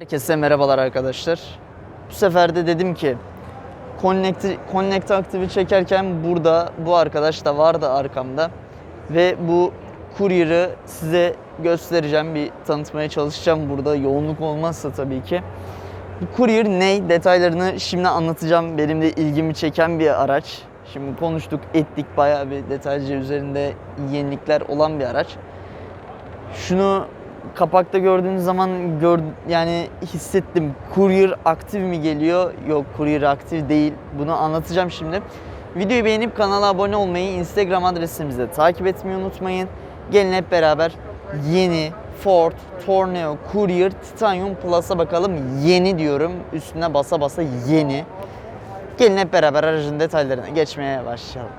Herkese merhabalar arkadaşlar. Bu sefer de dedim ki Connect, Connect Active'i çekerken burada bu arkadaş da vardı arkamda. Ve bu Courier'ı size göstereceğim. Bir tanıtmaya çalışacağım burada. Yoğunluk olmazsa tabii ki. Bu Courier ne? Detaylarını şimdi anlatacağım. Benim de ilgimi çeken bir araç. Şimdi konuştuk, ettik. Bayağı bir detaylıca üzerinde yenilikler olan bir araç. Şunu kapakta gördüğünüz zaman gör, yani hissettim. Courier aktif mi geliyor? Yok Courier aktif değil. Bunu anlatacağım şimdi. Videoyu beğenip kanala abone olmayı, Instagram adresimizi de takip etmeyi unutmayın. Gelin hep beraber yeni Ford Tourneo Courier Titanium Plus'a bakalım. Yeni diyorum. Üstüne basa basa yeni. Gelin hep beraber aracın detaylarına geçmeye başlayalım.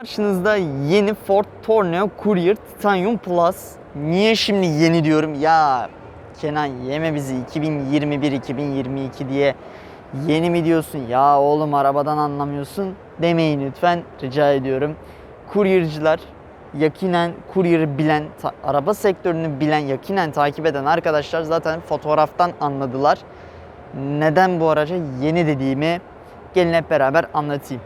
Karşınızda yeni Ford Tourneo Courier Titanium Plus. Niye şimdi yeni diyorum? Ya Kenan yeme bizi 2021-2022 diye yeni mi diyorsun? Ya oğlum arabadan anlamıyorsun demeyin lütfen rica ediyorum. Kuryerciler yakinen kuryeri bilen, araba sektörünü bilen, yakinen takip eden arkadaşlar zaten fotoğraftan anladılar. Neden bu araca yeni dediğimi gelin hep beraber anlatayım.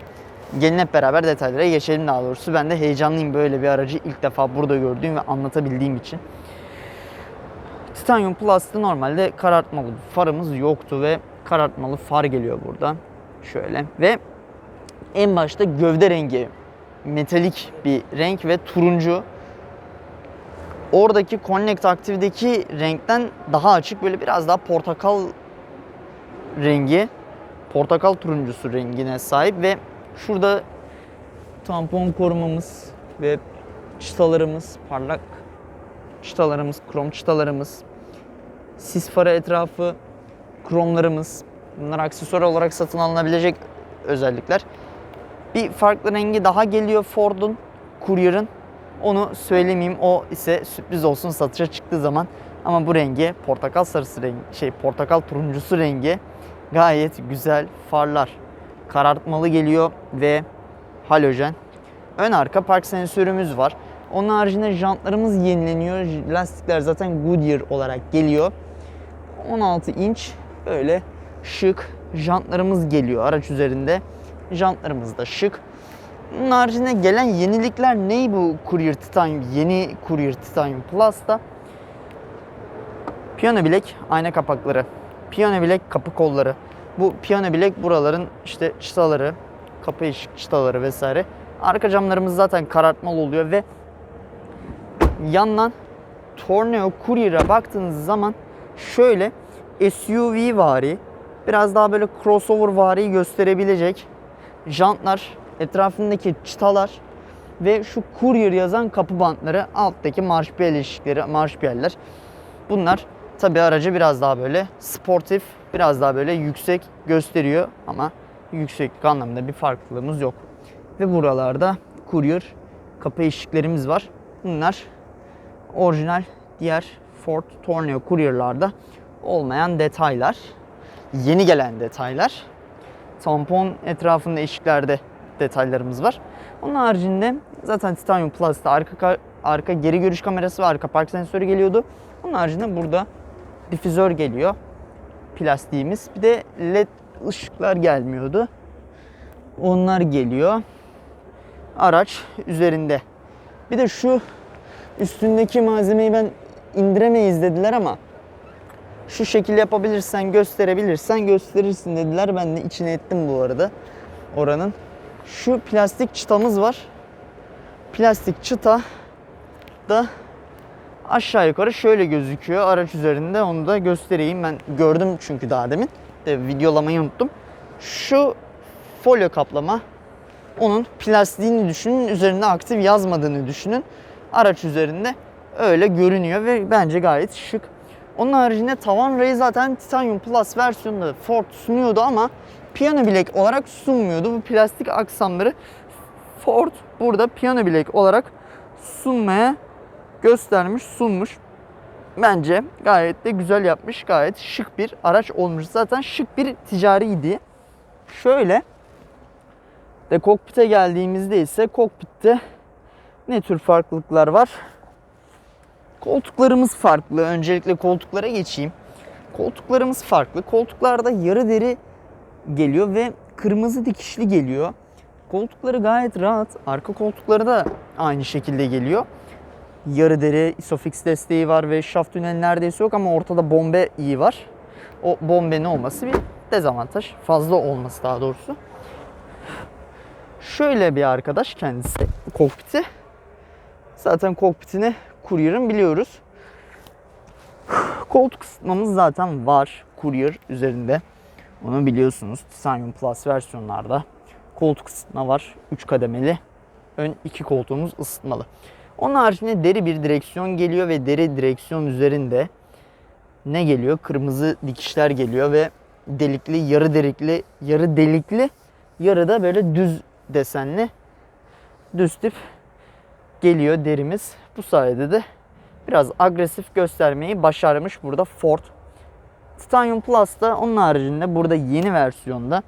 Gelin hep beraber detaylara geçelim daha doğrusu. Ben de heyecanlıyım böyle bir aracı ilk defa burada gördüğüm ve anlatabildiğim için. Titanium Plus'ta normalde karartmalı farımız yoktu ve karartmalı far geliyor burada. Şöyle ve en başta gövde rengi metalik bir renk ve turuncu. Oradaki Connect Active'deki renkten daha açık böyle biraz daha portakal rengi portakal turuncusu rengine sahip ve şurada tampon korumamız ve çıtalarımız parlak çıtalarımız, krom çıtalarımız, sis farı etrafı kromlarımız. Bunlar aksesuar olarak satın alınabilecek özellikler. Bir farklı rengi daha geliyor Ford'un, Courier'ın. Onu söylemeyeyim. O ise sürpriz olsun satışa çıktığı zaman. Ama bu rengi portakal sarısı rengi, şey portakal turuncusu rengi gayet güzel farlar. Karartmalı geliyor ve halojen. Ön arka park sensörümüz var. Onun haricinde jantlarımız yenileniyor. Lastikler zaten Goodyear olarak geliyor. 16 inç böyle şık jantlarımız geliyor araç üzerinde. Jantlarımız da şık. Bunun haricinde gelen yenilikler ne bu Courier Titanium? Yeni Courier Titanium Plus'ta piyano bilek ayna kapakları, piyano bilek kapı kolları. Bu piyano bilek buraların işte çıtaları, kapı ışık çıtaları vesaire. Arka camlarımız zaten karartmalı oluyor ve yandan Tourneo Courier'a baktığınız zaman şöyle SUV vari, biraz daha böyle crossover vari gösterebilecek jantlar, etrafındaki çıtalar ve şu Courier yazan kapı bantları, alttaki marş ışıkları, marş Bunlar tabi aracı biraz daha böyle sportif, biraz daha böyle yüksek gösteriyor ama yükseklik anlamında bir farklılığımız yok. Ve buralarda Courier kapı eşiklerimiz var. Bunlar orijinal diğer Ford Tourneo Courier'larda olmayan detaylar. Yeni gelen detaylar. Tampon etrafında eşiklerde detaylarımız var. Onun haricinde zaten Titanium Plus'ta arka arka geri görüş kamerası ve arka park sensörü geliyordu. Onun haricinde burada difüzör geliyor. Plastiğimiz. Bir de led ışıklar gelmiyordu. Onlar geliyor. Araç üzerinde. Bir de şu üstündeki malzemeyi ben indiremeyiz dediler ama şu şekil yapabilirsen gösterebilirsen gösterirsin dediler. Ben de içine ettim bu arada oranın. Şu plastik çıtamız var. Plastik çıta da aşağı yukarı şöyle gözüküyor araç üzerinde. Onu da göstereyim. Ben gördüm çünkü daha demin. De videolamayı unuttum. Şu folyo kaplama onun plastiğini düşünün. Üzerinde aktif yazmadığını düşünün. Araç üzerinde öyle görünüyor ve bence gayet şık. Onun haricinde tavan rayı zaten Titanium Plus versiyonunda Ford sunuyordu ama piyano bilek olarak sunmuyordu. Bu plastik aksamları Ford burada piyano bilek olarak sunmaya göstermiş, sunmuş. Bence gayet de güzel yapmış. Gayet şık bir araç olmuş. Zaten şık bir ticariydi. Şöyle de kokpite geldiğimizde ise kokpitte ne tür farklılıklar var? Koltuklarımız farklı. Öncelikle koltuklara geçeyim. Koltuklarımız farklı. Koltuklarda yarı deri geliyor ve kırmızı dikişli geliyor. Koltukları gayet rahat. Arka koltukları da aynı şekilde geliyor. Yarı deri isofix desteği var ve şaft tüneli neredeyse yok ama ortada bombe iyi var. O bombenin olması bir dezavantaj. Fazla olması daha doğrusu. Şöyle bir arkadaş kendisi kokpiti. Zaten kokpitini Courier'ın biliyoruz. Koltuk ısıtmamız zaten var Courier üzerinde. Onu biliyorsunuz. Titanium Plus versiyonlarda koltuk ısıtma var. 3 kademeli. Ön iki koltuğumuz ısıtmalı. Onun haricinde deri bir direksiyon geliyor ve deri direksiyon üzerinde ne geliyor? Kırmızı dikişler geliyor ve delikli, yarı delikli, yarı delikli, yarı da böyle düz desenli düz tip geliyor derimiz. Bu sayede de biraz agresif göstermeyi başarmış burada Ford. Titanium Plus da onun haricinde burada yeni versiyonda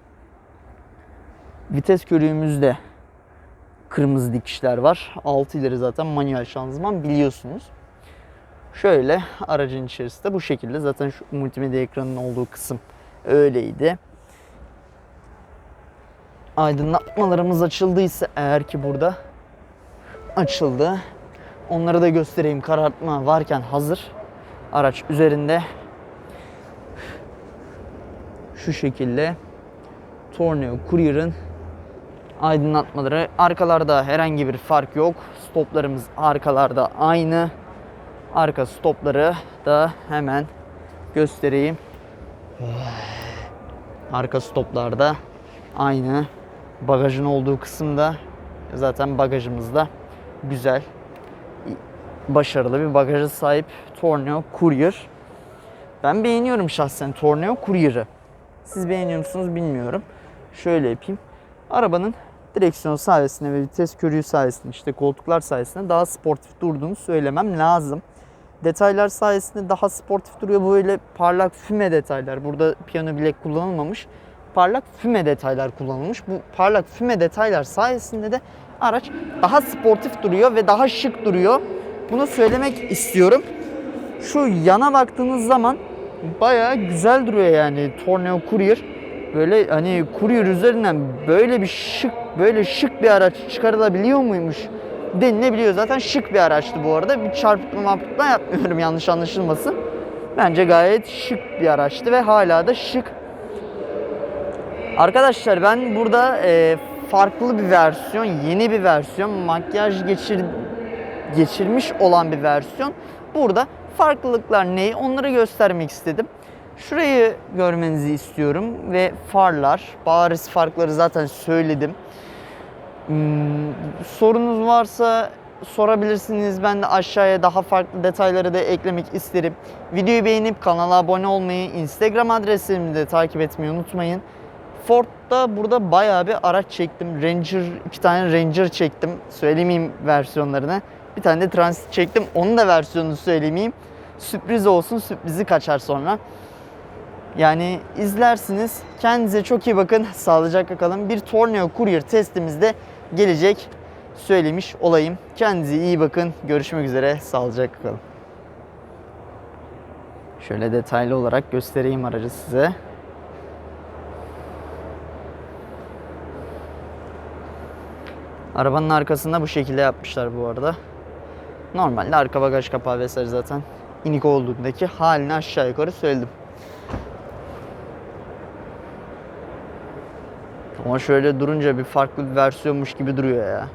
vites körüğümüzde kırmızı dikişler var. 6 ileri zaten manuel şanzıman biliyorsunuz. Şöyle aracın içerisi de bu şekilde. Zaten şu multimedya ekranının olduğu kısım öyleydi. Aydınlatmalarımız açıldıysa eğer ki burada açıldı. Onları da göstereyim. Karartma varken hazır. Araç üzerinde şu şekilde Torneo Courier'ın aydınlatmaları. Arkalarda herhangi bir fark yok. Stoplarımız arkalarda aynı. Arka stopları da hemen göstereyim. Arka stoplarda aynı. Bagajın olduğu kısımda zaten bagajımızda güzel başarılı bir bagajı sahip Torneo Courier. Ben beğeniyorum şahsen Torneo Courier'ı. Siz beğeniyor musunuz bilmiyorum. Şöyle yapayım. Arabanın direksiyon sayesinde ve vites körüğü sayesinde işte koltuklar sayesinde daha sportif durduğunu söylemem lazım. Detaylar sayesinde daha sportif duruyor. Böyle parlak füme detaylar. Burada piyano bilek kullanılmamış. Parlak füme detaylar kullanılmış. Bu parlak füme detaylar sayesinde de araç daha sportif duruyor ve daha şık duruyor. Bunu söylemek istiyorum. Şu yana baktığınız zaman bayağı güzel duruyor yani Torneo Courier. Böyle hani Courier üzerinden böyle bir şık böyle şık bir araç çıkarılabiliyor muymuş denilebiliyor. Zaten şık bir araçtı bu arada. Bir çarpıtma mapıtma yapmıyorum yanlış anlaşılmasın. Bence gayet şık bir araçtı ve hala da şık. Arkadaşlar ben burada e, farklı bir versiyon, yeni bir versiyon, makyaj geçir, geçirmiş olan bir versiyon. Burada farklılıklar ne onları göstermek istedim. Şurayı görmenizi istiyorum ve farlar. Bariz farkları zaten söyledim. Hmm, sorunuz varsa sorabilirsiniz. Ben de aşağıya daha farklı detayları da eklemek isterim. Videoyu beğenip kanala abone olmayı, Instagram adresimi de takip etmeyi unutmayın. Ford'da burada bayağı bir araç çektim. Ranger, iki tane Ranger çektim. Söylemeyeyim versiyonlarını. Bir tane de Transit çektim. Onun da versiyonunu söylemeyeyim. Sürpriz olsun, sürprizi kaçar sonra. Yani izlersiniz. Kendinize çok iyi bakın. Sağlıcakla kalın. Bir Torneo Courier testimizde gelecek. Söylemiş olayım. Kendinize iyi bakın. Görüşmek üzere. Sağlıcakla kalın. Şöyle detaylı olarak göstereyim aracı size. Arabanın arkasında bu şekilde yapmışlar bu arada. Normalde arka bagaj kapağı vesaire zaten inik olduğundaki halini aşağı yukarı söyledim. Ama şöyle durunca bir farklı bir versiyonmuş gibi duruyor ya.